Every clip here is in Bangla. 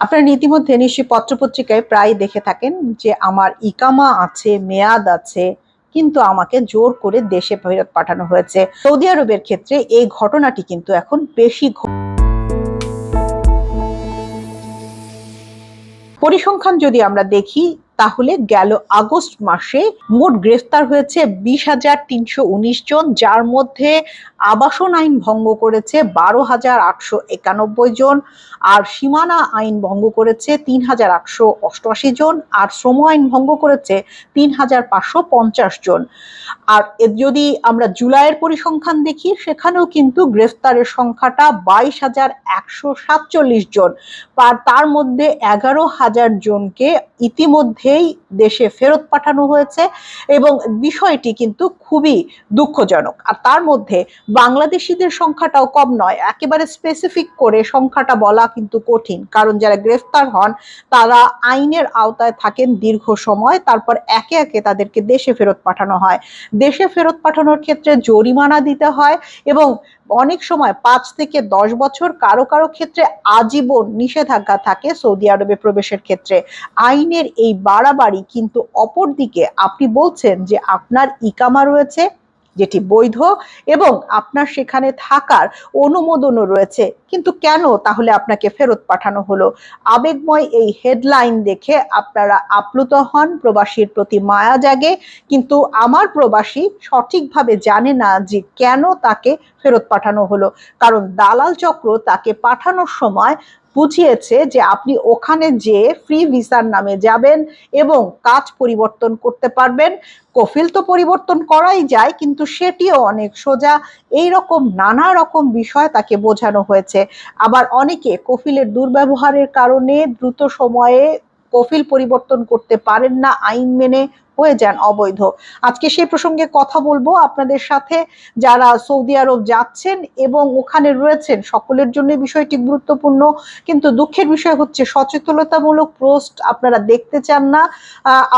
আপনারা ইতিমধ্যে নিশ্চয়ই পত্রপত্রিকায় প্রায় দেখে থাকেন যে আমার ইকামা আছে, মেয়াদ আছে, কিন্তু আমাকে জোর করে দেশে ফেরত পাঠানো হয়েছে। সৌদি আরবের ক্ষেত্রে এই ঘটনাটি কিন্তু এখন বেশি পরিসংখ্যান যদি আমরা দেখি তাহলে গেল আগস্ট মাসে মোট গ্রেফতার হয়েছে বিশ হাজার তিনশো উনিশ জন, যার মধ্যে আবাসন আইন ভঙ্গ করেছে বারো হাজার আটশো একানব্বই জন আর সীমানা আইন ভঙ্গ করেছে তিন হাজার আটশো অষ্টআশি জন আর শ্রম আইন ভঙ্গ করেছে তিন হাজার পাঁচশো পঞ্চাশ জন। আর যদি আমরা জুলাইয়ের পরিসংখ্যান দেখি, সেখানেও কিন্তু গ্রেফতারের সংখ্যাটা বাইশ হাজার একশো সাতচল্লিশ জন। আর তার মধ্যে এগারো হাজার জনকে fiquei দেশে ফেরত পাঠানো হয়েছে এবং বিষয়টি কিন্তু খুবই দুঃখজনক। আর তার মধ্যে বাংলাদেশিদের সংখ্যাটাও কম নয়, একেবারে স্পেসিফিক করে সংখ্যাটা বলা কিন্তু কঠিন। কারণ যারা গ্রেফতার হন, তারা আইনের আওতায় থাকেন দীর্ঘ সময়, তারপর একে একে তাদেরকে দেশে ফেরত পাঠানো হয়। দেশে ফেরত পাঠানোর ক্ষেত্রে জরিমানা দিতে হয় এবং অনেক সময় পাঁচ থেকে দশ বছর কারও কারও ক্ষেত্রে আজীবন নিষেধাজ্ঞা থাকে সৌদি আরবে প্রবেশের ক্ষেত্রে। আইনের এই বাড়াবাড়ি কিন্তু অপরদিকে আপনি বলছেন যে আপনার ইকামা রয়েছে, যেটি বৈধ, এবং আপনার সেখানে থাকার অনুমোদনও রয়েছে। কিন্তু কেন তাহলে আপনাকে ফেরত পাঠানো হলো? আবেগময় এই হেডলাইন দেখে আপনারা আপ্লুত হন, প্রবাসীর প্রতি মায়া জাগে, কিন্তু আমার প্রবাসী সঠিকভাবে জানে না যে কেন তাকে ফেরত পাঠানো হলো। কারণ দালাল চক্র তাকে পাঠানোর সময় বুঝিয়েছে যে আপনি ওখানে যে ফ্রি ভিসার নামে যাবেন এবং কাজ পরিবর্তন করতে পারবেন। কফিল তো পরিবর্তন করাই যায়, কিন্তু সেটিও অনেক সোজা। এই রকম নানা রকম বিষয় তাকে বোঝানো হয়েছে। আবার অনেকে কফিলের দুর্ব্যবহারের কারণে দ্রুত সময়ে কফিল পরিবর্তন করতে পারেন না আইন মেনে। হয়ে যান অবৈধ। আজকে সেই প্রসঙ্গে কথা বলব আপনাদের সাথে যারা সৌদি আরব যাচ্ছেন এবং ওখানে রয়েছেন, সকলের জন্য বিষয়টি গুরুত্বপূর্ণ। কিন্তু দুঃখের বিষয় হচ্ছে সচেতনতামূলক পোস্ট আপনারা দেখতে চান না।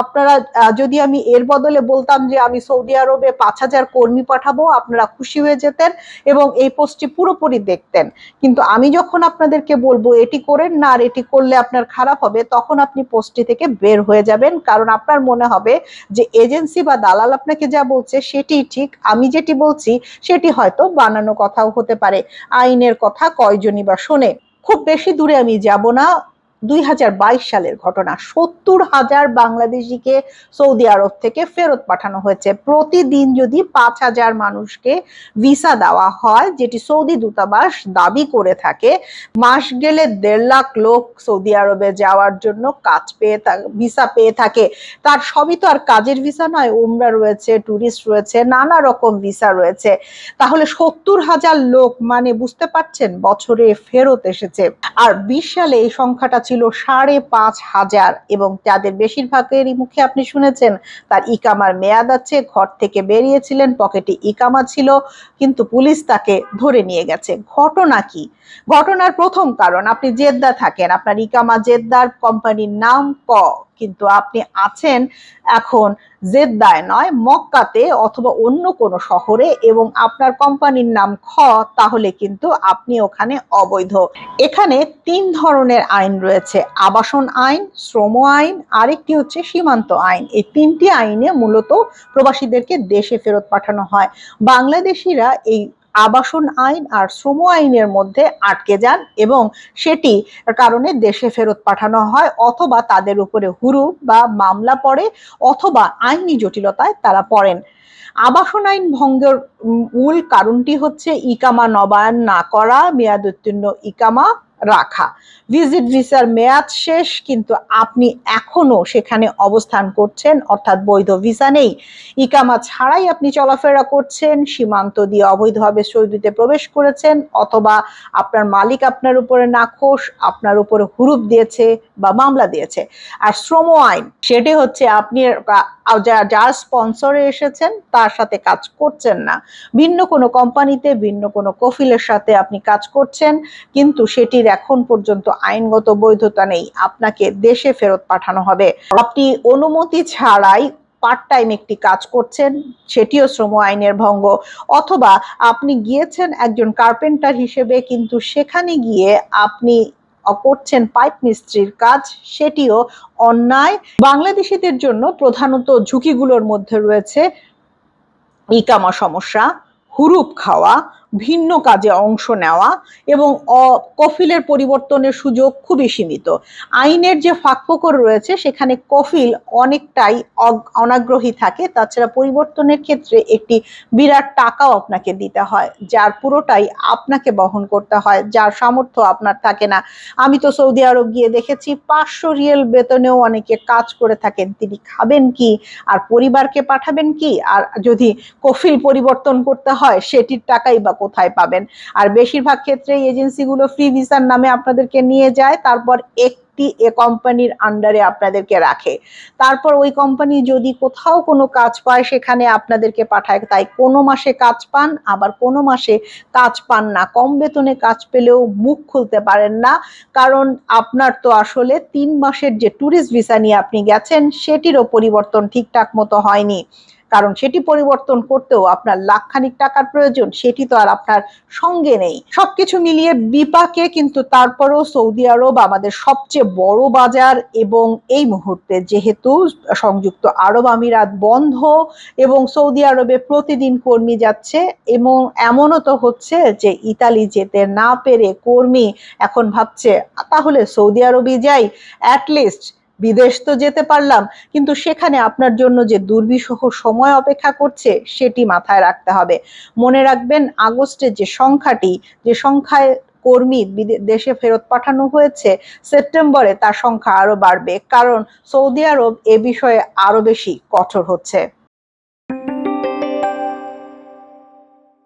আপনারা যদি আমি এর বদলে বলতাম যে আমি সৌদি আরবে পাঁচ হাজার কর্মী পাঠাবো, আপনারা খুশি হয়ে যেতেন এবং এই পোস্টটি পুরোপুরি দেখতেন। কিন্তু আমি যখন আপনাদেরকে বলব এটি করেন না আর এটি করলে আপনার খারাপ হবে, তখন আপনি পোস্টটি থেকে বের হয়ে যাবেন, কারণ আপনার মনে হবে যে এজেন্সি বা দালাল আপনাকে যা বলছে সেটি ঠিক, আমি যেটি বলছি সেটি হয়তো বানানো কথাও হতে পারে, আইনের কথা কয়জনই বা শোনে। খুব বেশি দূরে আমি যাব না। দুই হাজার বাইশ সালের ঘটনা। সত্তর হাজার বাংলাদেশিকে সৌদি আরব থেকে ফেরত পাঠানো হয়েছে। প্রতিদিন যদি পাঁচ হাজার মানুষকে ভিসা দেওয়া হয়, যেটি সৌদি দূতাবাস দাবি করে থাকে, মাস গেলে দেড় লাখ লোক সৌদি আরবে যাওয়ার জন্য কাজ পেয়ে ভিসা পেয়ে থাকে। তার সবই তো আর কাজের ভিসা নয়, উমরা রয়েছে, ট্যুরিস্ট রয়েছে, নানা রকম ভিসা রয়েছে। তাহলে সত্তর হাজার লোক মানে বুঝতে পারছেন বছরে ফেরত এসেছে। আর বিশ সালে এই সংখ্যাটা ছিল সাড়ে পাঁচ হাজার এবং তাদের বেশিরভাগেরই মুখে আপনি শুনেছেন, তার ইকামার মেয়াদ আছে, ঘর থেকে বেরিয়েছিলেন, পকেটে ইকামা ছিল, কিন্তু পুলিশ তাকে ধরে নিয়ে গেছে। ঘটনা কি? ঘটনার প্রথম কারণ, আপনি জেদ্দা থাকেন, আপনার ইকামা জেদ্দার কোম্পানির নাম ক? কিন্তু আপনি আছেন এখন জেদ্দায় নয়, মক্কাতে অথবা অন্য কোনো শহরে এবং আপনার কোম্পানির নাম খ, তাহলে কিন্তু আপনি ওখানে অবৈধ। এখানে তিন ধরনের আইন রয়েছে, আবাসন আইন, শ্রম আইন, আরেকটি হচ্ছে সীমান্ত আইন। এই তিনটি আইনে মূলত প্রবাসীদেরকে দেশে ফেরত পাঠানো হয়। বাংলাদেশিরা এই আবাসন আইন আর শ্রম আইনের মধ্যে আটকে যান এবং সেটি কারণে দেশে ফেরত পাঠানো হয় অথবা তাদের উপরে হুরু বা মামলা পড়ে অথবা আইনি জটিলতায় তারা পড়েন। আবাসন আইন ভঙ্গের মূল কারণটি হচ্ছে ইকামা নবায়ন না করা মেয়াদ উত্তীর্ণ ইকামা রাখা। ভিজিট ভিসার মেয়াদ শেষ, কিন্তু আপনি এখনও সেখানে অবস্থান করছেন, অর্থাৎ বৈধ ভিসা নেই। ইকামা ছাড়াই আপনি চলাফেরা করছেন, সীমান্ত দিয়ে অবৈধভাবে সৌদিতে প্রবেশ করেছেন, অথবা আপনার মালিক আপনার উপরে নাখোশ, আপনার উপরে হুরুপ দিয়েছে বা মামলা দিয়েছে। আর শ্রম আইন, সেটি হচ্ছে আপনি যার স্পন্সরে এসেছেন, তার সাথে কাজ করছেন না। ভিন্ন কোনো কোম্পানিতে ভিন্ন কোনো কফিলের সাথে আপনি কাজ করছেন, কিন্তু সেটির এখন পর্যন্ত আইনগত বৈধতা নেই। আপনাকে দেশে ফেরত পাঠানো হবে। আপনি অনুমতি ছাড়াই পার্ট টাইম একটি কাজ করছেন, সেটিও শ্রম আইনের ভঙ্গ। অথবা আপনি গিয়েছেন একজন কার্পেন্টার হিসেবে, কিন্তু সেখানে গিয়ে আপনি করছেন পাইপ মিস্ত্রির কাজ, সেটিও অন্যায়। বাংলাদেশিদের জন্য প্রধানত ঝুঁকিগুলোর মধ্যে রয়েছে ইকামা সমস্যা, হুরুপ খাওয়া ভিন্ন কাজে অংশ নেওয়া এবং কফিলের পরিবর্তনের সুযোগ খুবই সীমিত। আইনের যে ফাঁকফোকর রয়েছে, সেখানে কফিল অনেকটাই অনাগ্রহী থাকে। তাছাড়া পরিবর্তনের ক্ষেত্রে একটি বিরাট টাকাও আপনাকে দিতে হয়, যার পুরোটাই আপনাকে বহন করতে হয়, যার সামর্থ্য আপনার থাকে না। আমি তো সৌদি আরব গিয়ে দেখেছি, পাঁচশো রিয়েল বেতনেও অনেকে কাজ করে থাকেন। তিনি খাবেন কি? আর পরিবারকে পাঠাবেন কি? আর যদি কফিল পরিবর্তন করতে হয়, সেটির টাকাই বা কোথায় পাবেন। আর বেশিরভাগ ক্ষেত্রে এজেন্সিগুলো ফ্রি ভিসার নামে আপনাদেরকে নিয়ে যায়, তারপর একটি এ কোম্পানির আন্ডারে আপনাদেরকে রাখে। তারপর ওই কোম্পানি যদি কোথাও কোনো কাজ পায়, সেখানে আপনাদেরকে পাঠায়। তাই কোনো মাসে কাজ পান, আবার কোনো মাসে কাজ পান না। কম বেতনে কাজ পেলেও মুখ খুলতে পারেন না, কারণ আপনার তো আসলে তিন মাসের যে ট্যুরিস্ট ভিসা নিয়ে আপনি গেছেন, সেটিরও পরিবর্তন ঠিকঠাক মতো হয়নি। কারণ সেটি পরিবর্তন করতেও আপনার লাখখানিক টাকার প্রয়োজন, সেটি তো আর আপনার সঙ্গে নেই। সবকিছু মিলিয়ে বিপাকে কিন্তু তারপরও সৌদি আরব আমাদের সবচেয়ে বড় বাজার এবং এই মুহূর্তে যেহেতু সংযুক্ত আরব আমিরাত বন্ধ এবং সৌদি আরবে প্রতিদিন কর্মী যাচ্ছে এবং এমনও তো হচ্ছে যে ইতালি যেতে না পেরে কর্মী এখন ভাবছে, তাহলে সৌদি আরবই যাই অ্যাটলিস্ট বিদেশ তো যেতে পারলাম, কিন্তু সেখানে আপনার জন্য যে দুর্বিষহ সময় অপেক্ষা করছে, সেটি মাথায় রাখতে হবে। মনে রাখবেন আগস্টের যে সংখ্যাটি, যে সংখ্যায় কর্মী দেশে ফেরত পাঠানো হয়েছে, সেপ্টেম্বরে তার সংখ্যা আরও বাড়বে। কারণ সৌদি আরব এ বিষয়ে আরও বেশি কঠোর হচ্ছে।